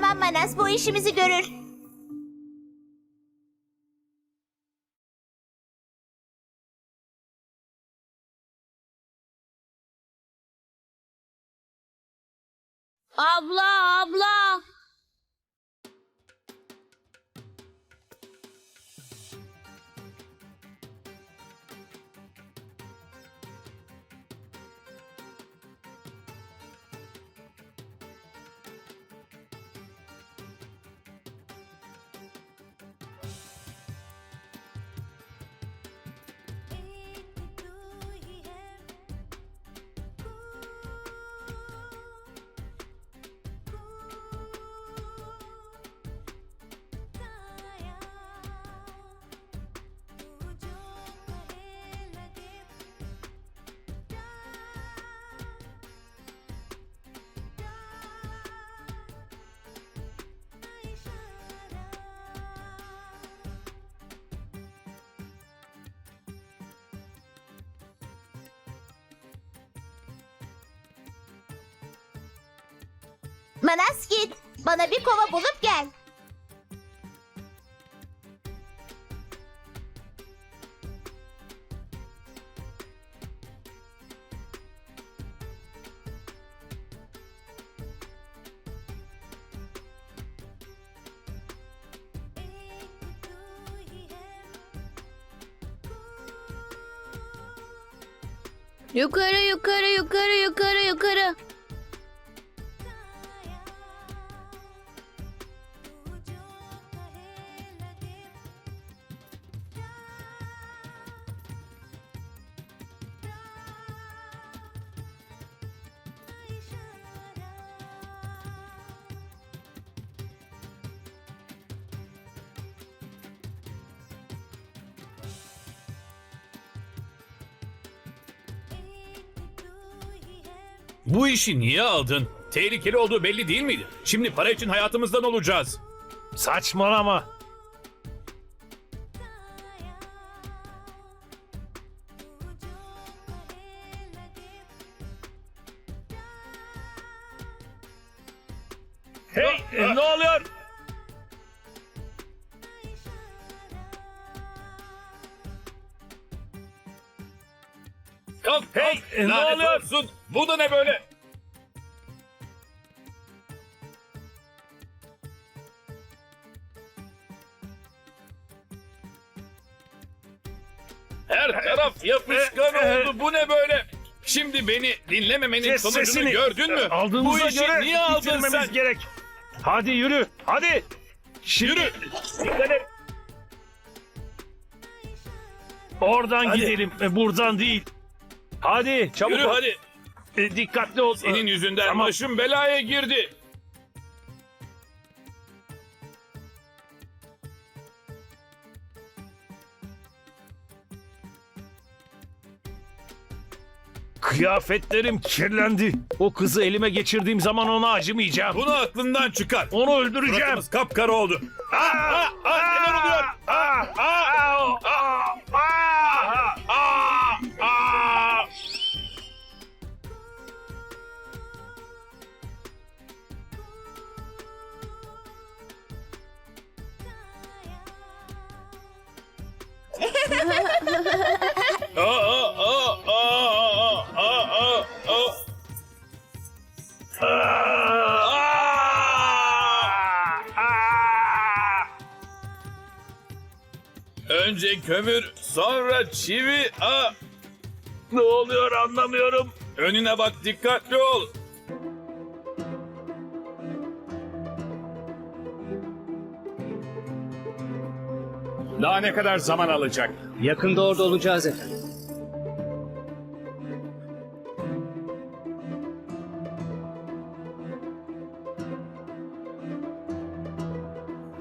Tamam Manas bu işimizi görür. Abla abla. Manas git. Bana bir kova bulup gel. Yukarı yukarı yukarı yukarı yukarı. Bu işi niye aldın? Tehlikeli olduğu belli değil miydi? Şimdi para için hayatımızdan olacağız. Saçmalama. Hey, e, ne oluyor? Kalk, Hey, kalk. e, ne Lanet oluyor? olsun. Bu da ne böyle? Her taraf yapışkan oldu. Bu ne böyle? Şimdi beni dinlememenin Kes sonucunu sesini. gördün mü? Aldığımıza Bu işi göre niye aldın bitirmemiz sen? gerek. Hadi yürü, hadi. Şimdi Yürü. Oradan Hadi. gidelim, e, buradan değil. Hadi, çabuk Yürü ol. hadi. E, dikkatli ol. Senin yüzünden Tamam. başım belaya girdi. Kıyafetlerim kirlendi. O kızı elime geçirdiğim zaman ona acımayacağım. Bunu aklından çıkar. Onu öldüreceğim. Suratımız kapkara oldu. Aa, aa, aa, neler oluyor? Aa, aa, aa, aa, Önce kömür, sonra çivi. Aa, Ne oluyor anlamıyorum. önüne bak, dikkatli ol. Daha ne kadar zaman alacak? Yakında orada olacağız efendim.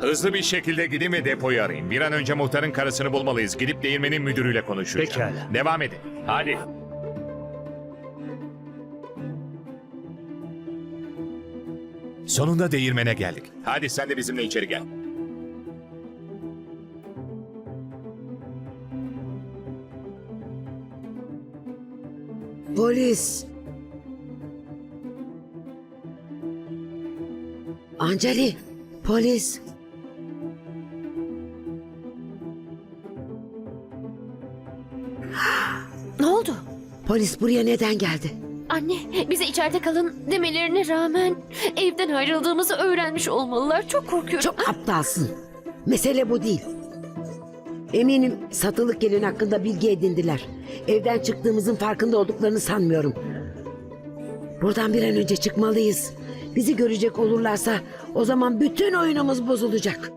Hızlı bir şekilde gidin ve depoyu arayın. Bir an önce muhtarın karısını bulmalıyız. Gidip değirmenin müdürüyle konuşacağım. Pekala. Devam edin. Hadi. Sonunda değirmene geldik. Hadi sen de bizimle içeri gel. Polis. Anceli, polis. Ne oldu? Polis buraya neden geldi? Anne, bize içeride kalın demelerine rağmen evden ayrıldığımızı öğrenmiş olmalılar. Çok korkuyorum. Çok aptalsın. Mesele bu değil. Eminim satılık gelin hakkında bilgi edindiler. Evden çıktığımızın farkında olduklarını sanmıyorum. Buradan bir an önce çıkmalıyız. Bizi görecek olurlarsa o zaman bütün oyunumuz bozulacak.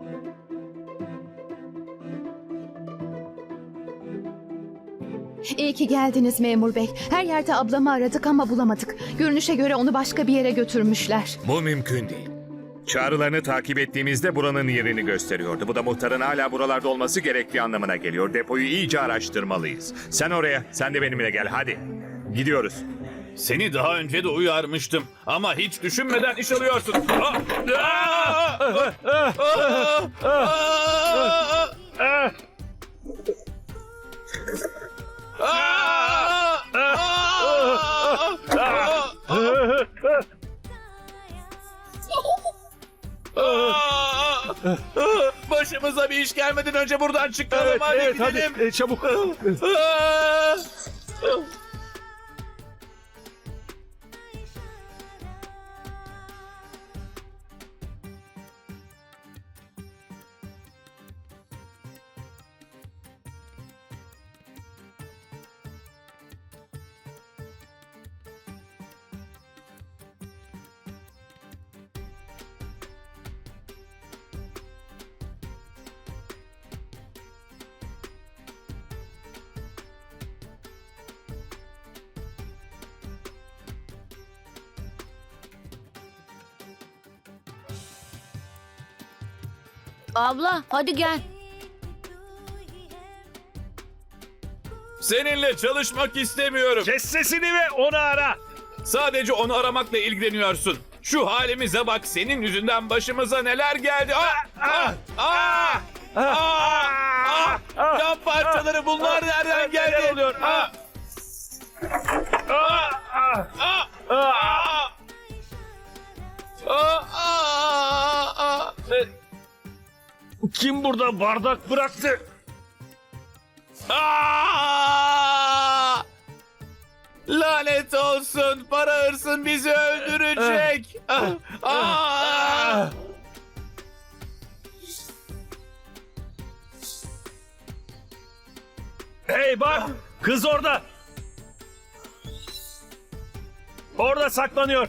İyi ki geldiniz memur bey. Her yerde ablamı aradık ama bulamadık. Görünüşe göre onu başka bir yere götürmüşler. Bu mümkün değil. Çağrılarını takip ettiğimizde buranın yerini gösteriyordu. Bu da muhtarın hala buralarda olması gerektiği anlamına geliyor. Depoyu iyice araştırmalıyız. Sen oraya, sen de benimle gel hadi. Gidiyoruz. Seni daha önce de uyarmıştım ama hiç düşünmeden iş alıyorsun. Ah! Ah! Ah! Ah! Eh, Ah! Başımıza bir iş gelmeden önce buradan çıkalım evet, hadi evet gidelim. hadi e, çabuk. Abla hadi gel. Seninle çalışmak istemiyorum. Kes sesini ve onu ara. Sadece onu aramakla ilgileniyorsun. Şu halimize bak senin yüzünden başımıza neler geldi. Ah! Ah! Ah! Ah! Ah! Can parçaları bunlar nereden geldi? Neler oluyor? Ah! Ah! Ah! Ah! Ah! Ah! Ah! Ah! Kim burada bardak bıraktı? Ah! Lanet olsun. Para hırsın bizi öldürecek. Hey bak kız orada. Orada saklanıyor.